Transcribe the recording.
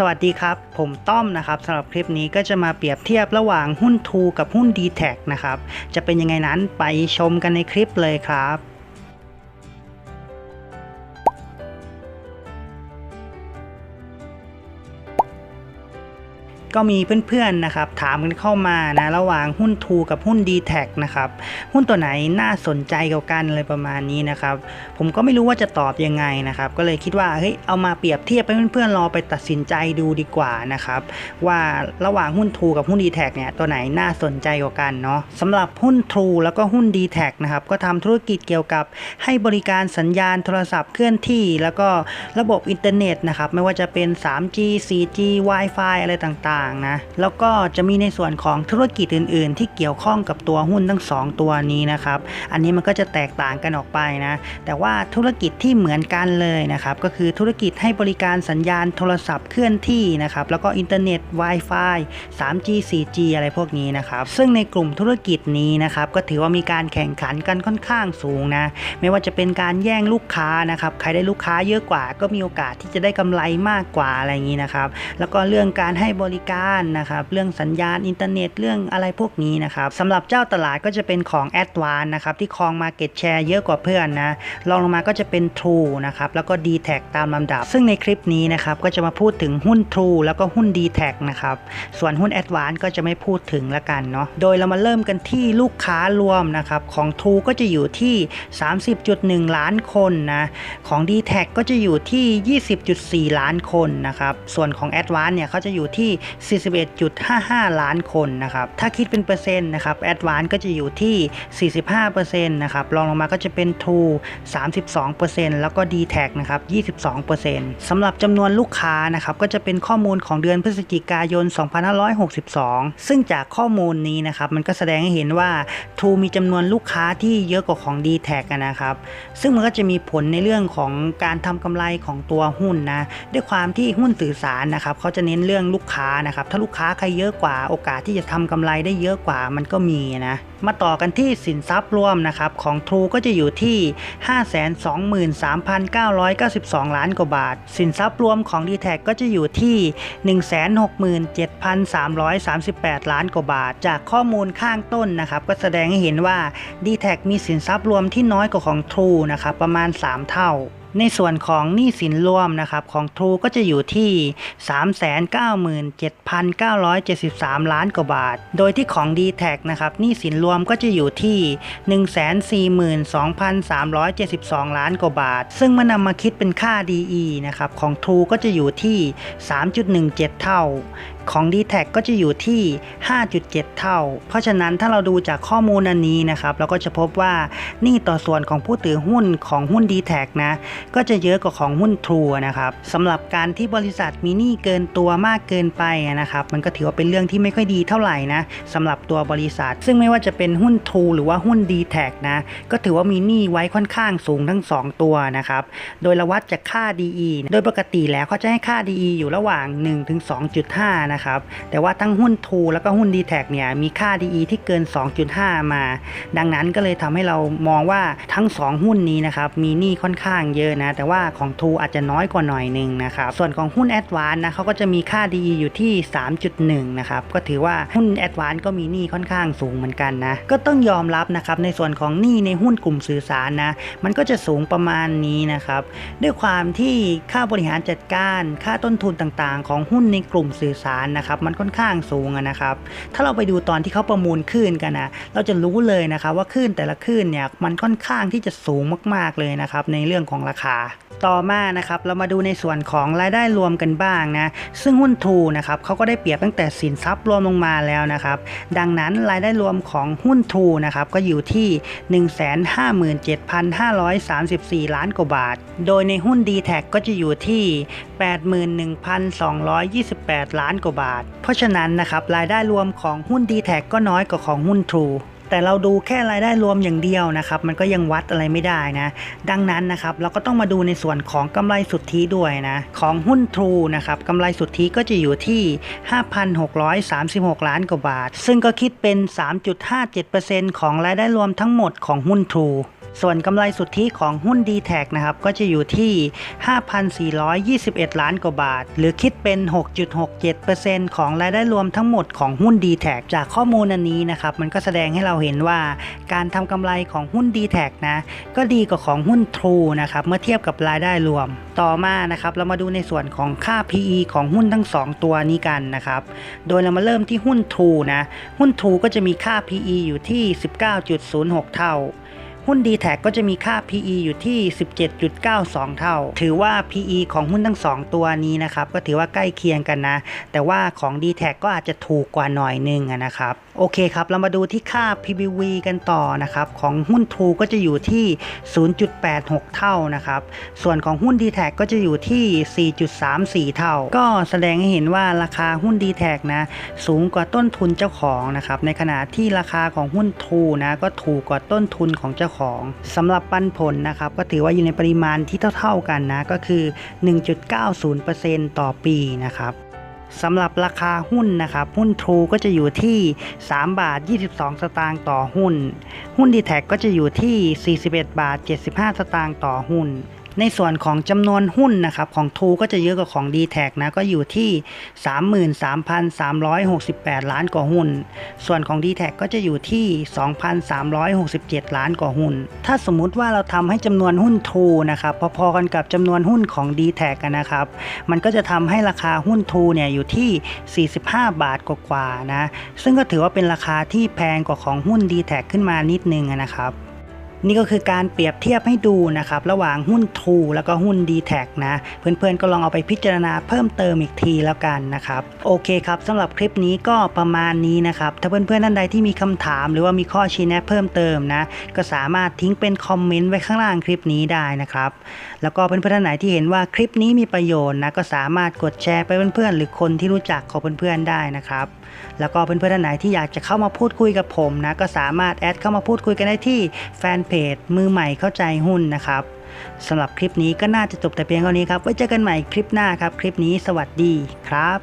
สวัสดีครับ ผมต้อมนะครับสำหรับคลิปนี้ก็จะมาเปรียบเทียบระหว่างหุ้น t ูกับหุ้น d t แทนะครับ จะเป็นยังไงนั้นไปชมกันในคลิปเลยครับ ก็มีเพื่อนๆนะครับถามกันเข้ามานะระหว่างหุ้น t ูกับหุ้น d t แทนะครับหุ้นตัวไหนน่าสนใจกว่ากันอะไรประมาณนี้นะครับ ผมก็ไม่รู้ว่าจะตอบยังไงนะครับ ก็เลยคิดว่าเฮ้ยเอามาเปรียบเทียบให้เพื่อนๆรอไปตัดสินใจดูดีกว่านะครับ ว่าระหว่างหุ้น True กับหุ้น d t แทเนี่ยตัวไหนน่าสนใจกว่ากันเนาะสำหรับหุ้น True แล้วก็หุ้น d t แทนะครับก็ทำธุรกิจเกี่ยวกับให้บริการสัญญาณโทรศัพท์เคลื่อนที่ แล้วก็ระบบอินเทอร์เน็ตนะครับไม่ว่าจะเป็น 3G 4G Wi-Fi อะไรต่างๆนะ แล้วก็จะมีในส่วนของธุรกิจอื่น ๆ ที่เกี่ยวข้องกับตัวหุ้นทั้ง 2 ตัวนี้นะครับ อันนี้มันก็จะแตกต่างกันออกไปนะ แต่ว่าธุรกิจที่เหมือนกันเลยนะครับ ก็คือธุรกิจให้บริการสัญญาณโทรศัพท์เคลื่อนที่นะครับ แล้วก็อินเทอร์เน็ต Wi-Fi 3G 4G อะไรพวกนี้นะครับ ซึ่งในกลุ่มธุรกิจนี้นะครับ ก็ถือว่ามีการแข่งขันกันค่อนข้างสูงนะ ไม่ว่าจะเป็นการแย่งลูกค้านะครับ ใครได้ลูกค้าเยอะกว่า ก็มีโอกาสที่จะได้กำไรมากกว่าอะไรอย่างนี้นะครับ แล้วก็เรื่องการให้บริการนะครับเรื่องสัญญาณอินเทอร์เน็ตเรื่องอะไรพวกนี้นะครับสำหรับเจ้าตลาดก็จะเป็นของ a d v a n c e นะครับที่ครอง Market Share เยอะกว่าเพื่อนนะรองลงมาก็จะเป็น True นะครับแล้วก็ d t แทตามลำดับ ซึ่งในคลิปนี้นะครับก็จะมาพูดถึงหุ้น True แล้วก็หุ้น d t แทนะครับส่วนหุ้น a d v a n c e ก็จะไม่พูดถึงละกันเนาะโดยเรามาเริ่มกันที่ลูกค้ารวมนะครับของ True ก็จะอยู่ที่ 30.1 ล้านคนนะของ d t แทก็จะอยู่ที่ 20.4 ล้านคนนะครับส่วนของ a d v a n c e เนี่ยเขาจะอยู่ที่41.55 ล้านคนนะครับถ้าคิดเป็นเปอร์เซ็นต์นะครับ a d v a n c e ก็จะอยู่ที่ 45%นะครับรองลงมาก็จะเป็น True 32%แล้วก็ d t แทนะครับ 22%สำหรับจำนวนลูกค้านะครับก็จะเป็นข้อมูลของเดือนพฤศจิกายน 2562 ซึ่งจากข้อมูลนี้นะครับมันก็แสดงให้เห็นว่า True มีจำนวนลูกค้าที่เยอะกว่าของ d t แทนะครับซึ่งมันก็จะมีผลในเรื่องของการทำกำไรของตัวหุ้นนะด้วยความที่หุ้นสื่อสารนะครับเขาจะเน้นเรื่องลูกค้านะครับถ้าลูกค้าใครเยอะกว่าโอกาสที่จะทำกำไรได้เยอะกว่ามันก็มีนะมาต่อกันที่สินทรัพย์รวมนะครับของ True ก็จะอยู่ที่ 523,992 ล้านกว่าบาท สินทรัพย์รวมของ d t แทก็จะอยู่ที่ 167,338 ล้านกว่าบาท จากข้อมูลข้างต้นนะครับก็แสดงให้เห็นว่า d t แทมีสินทรัพย์รวมที่น้อยกว่าของ True นะครับประมาณ 3 เท่า ในส่วนของหนี้สินรวมนะครับของ True ก็จะอยู่ที่ 397,973 ล้านกว่าบาท โดยที่ของ d t แทนะครับหนี้สินรวมก็จะอยู่ที่ 142,372 ล้านกว่าบาท ซึ่งเมื่อนำมาคิดเป็นค่า DE นะครับของ True ก็จะอยู่ที่ 3.17 เท่า ของ d t แทก็จะอยู่ที่ 5.7 เท่า เพราะฉะนั้นถ้าเราดูจากข้อมูลอันนี้นะครับ เราก็จะพบว่าหนี่ต่อส่วนของผู้ถือหุ้นของหุ้น d t แทนะก็จะเยอะกว่าของหุ้น True นะครับสำหรับการที่บริษัทมีหนี้เกินตัวมากเกินไปนะครับมันก็ถือว่าเป็นเรื่องที่ไม่ค่อยดีเท่าไหร่นะสำหรับตัวบริษัท ซึ่งไม่ว่าจะเป็นหุ้น True หรือว่าหุ้น d t แทนะก็ถือว่ามีหนี้ไว้ค่อนข้างสูงทั้ง 2 ตัวนะครับโดยเราวัดจากค่า DE โดยปกติแล้วเขาจะให้ค่า DE อยู่ระหว่าง1ถึง2.5นะครับ แต่ว่าทั้งหุ้น True แล้วก็หุ้น d t แทเนี่ยมีค่า DE ที่เกิน 2.5 มา ดังนั้นก็เลยทำให้เรามองว่าทั้ง 2 หุ้นนี้นะครับมีหนี้ค่อนข้างเยอะนะ แต่ว่าของ True อาจจะน้อยกว่าหน่อยหนึ่งนะครับ ส่วนของหุ้น a d v a n c e นะเขาก็จะมีค่า DE อยู่ที่ 3.1 นะครับ ก็ถือว่าหุ้น a d v a n c e ก็มีหนี้ค่อนข้างสูงเหมือนกันนะ ก็ต้องยอมรับนะครับในส่วนของหนี้ในหุ้นกลุ่มสื่อสารนะ มันก็จะสูงประมาณนี้นะครับ ด้วยความที่ค่าบริหารจัดการ ค่าต้นทุนต่างๆ ของหุ้นในกลุ่มสื่อสารนะครับมันค่อนข้างสูงนะครับ ถ้าเราไปดูตอนที่เขาประมูลคลื่นกันนะเราจะรู้เลยนะครับว่าคลื่นแต่ละคลื่นเนี่ยมันค่อนข้างที่จะสูงมากๆเลยนะครับในเรื่องของราคา ต่อมานะครับเรามาดูในส่วนของรายได้รวมกันบ้างนะซึ่งหุ้นทูนะครับเขาก็ได้เปรียบตั้งแต่สินทรัพย์รวมลงมาแล้วนะครับดังนั้นรายได้รวมของหุ้นทูนะครับก็อยู่ที่ 157,534 ล้านกว่าบาท โดยในหุ้น d t แทก็จะอยู่ที่ 81,228 ล้านกว่าบาท เพราะฉะนั้นนะครับรายได้รวมของหุ้น d t แทก็น้อยกว่าของหุ้น True แต่เราดูแค่รายได้รวมอย่างเดียวนะครับ มันก็ยังวัดอะไรไม่ได้นะ ดังนั้นนะครับเราก็ต้องมาดูในส่วนของกำไรสุทธิด้วยนะของหุ้น True นะครับกำไรสุทธิก็จะอยู่ที่ 5,636 ล้านกว่าบาท ซึ่งก็คิดเป็น 3.57%ของรายได้รวมทั้งหมดของหุ้น True ส่วนกำไรสุทธิของหุ้น d t แทนะครับ ก็จะอยู่ที่ 5,421 ล้านกว่าบาท หรือคิดเป็น 6.67%ของรายได้รวมทั้งหมดของหุ้น d t แทจากข้อมูลอันนี้นะครับ มันก็แสดงให้เราเห็นว่าการทำกำไรของหุ้น d t แทนะก็ดีกว่าของหุ้น True นะครับเมื่อเทียบกับรายได้รวม ต่อมานะครับเรามาดูในส่วนของค่า PE ของหุ้นทั้ง 2 ตัวนี้กันนะครับโดยเรามาเริ่มที่หุ้น True นะหุ้น True ก็จะมีค่า PE อยู่ที่ 19.06 เท่า หุ้น d t แทก็จะมีค่า PE อยู่ที่ 17.92 เท่า ถือว่า PE ของหุ้นทั้ง 2 ตัวนี้นะครับ ก็ถือว่าใกล้เคียงกันนะ แต่ว่าของ d t แทก็อาจจะถูกกว่าหน่อยนึงนะครับ โอเคครับ เรามาดูที่ค่า PBV กันต่อนะครับ ของหุ้น True ก็จะอยู่ที่ 0.86 เท่านะครับ ส่วนของหุ้น d t แทก็จะอยู่ที่ 4.34 เท่า ก็แสดงให้เห็นว่าราคาหุ้น d t แทนะสูงกว่าต้นทุนเจ้าของนะครับ ในขณะที่ราคาของหุ้น True นะก็ถูกกว่าต้นทุนของเจ้าของสำหรับปันผลนะครับ ก็ถือว่าอยู่ในปริมาณที่เท่า ๆกันนะก็คือ 1.90%ต่อปีนะครับสำหรับราคาหุ้นนะครับ หุ้นทรูก็จะอยู่ที่ 3 บาท 22 สตางค์ต่อหุ้น หุ้นดีแท็ก็จะอยู่ที่ 41 บาท 75 สตางค์ต่อหุ้น ในส่วนของจำนวนหุ้นนะครับของ True ก็จะเยอะกว่าของ d t แทนะก็อยู่ที่ 33,368 ล้านกว่าหุ้น ส่วนของ d t แทก็จะอยู่ที่ 2,367 ล้านกว่าหุ้น ถ้าสมมุติว่าเราทำให้จำนวนหุ้น True นะครับพอๆกันกับจำนวนหุ้นของ d t แทกันนะครับมันก็จะทำให้ราคาหุ้น True เนี่ยอยู่ที่ 45 บาทกว่าๆนะซึ่งก็ถือว่าเป็นราคาที่แพงกว่าของหุ้น d t แทขึ้นมานิดนึงนะครับ นี่ก็คือการเปรียบเทียบให้ดูนะครับ ระหว่างหุ้น True แล้วก็หุ้น d t แทนะ เพื่อนๆก็ลองเอาไปพิจารณาเพิ่มเติมอีกทีแล้วกันนะครับ โอเคครับสำหรับคลิปนี้ก็ประมาณนี้นะครับ ถ้าเพื่อนๆท่านใดที่มีคำถาม หรือว่ามีข้อชี้แนะเพิ่มเติมนะ ก็สามารถทิ้งเป็นคอมเมนต์ไว้ข้างล่างคลิปนี้ได้นะครับ แล้วก็เพื่อนๆท่านไหนที่เห็นว่าคลิปนี้มีประโยชน์นะก็สามารถกดแชร์ไปเพื่อนๆหรือคนที่รู้จักของเพื่อนๆได้นะครับแล้วก็เพื่อนๆท่านไหนที่อยากจะเข้ามาพูดคุยกับผมนะก็สามารถแอดเข้ามาพูดคุยกันได้ที่แฟนเพจ มือใหม่เข้าใจหุ้นนะครับสำหรับคลิปนี้ก็น่าจะจบแต่เพียงเท่านี้ครับ ไว้เจอกันใหม่คลิปหน้าครับ คลิปนี้สวัสดีครับ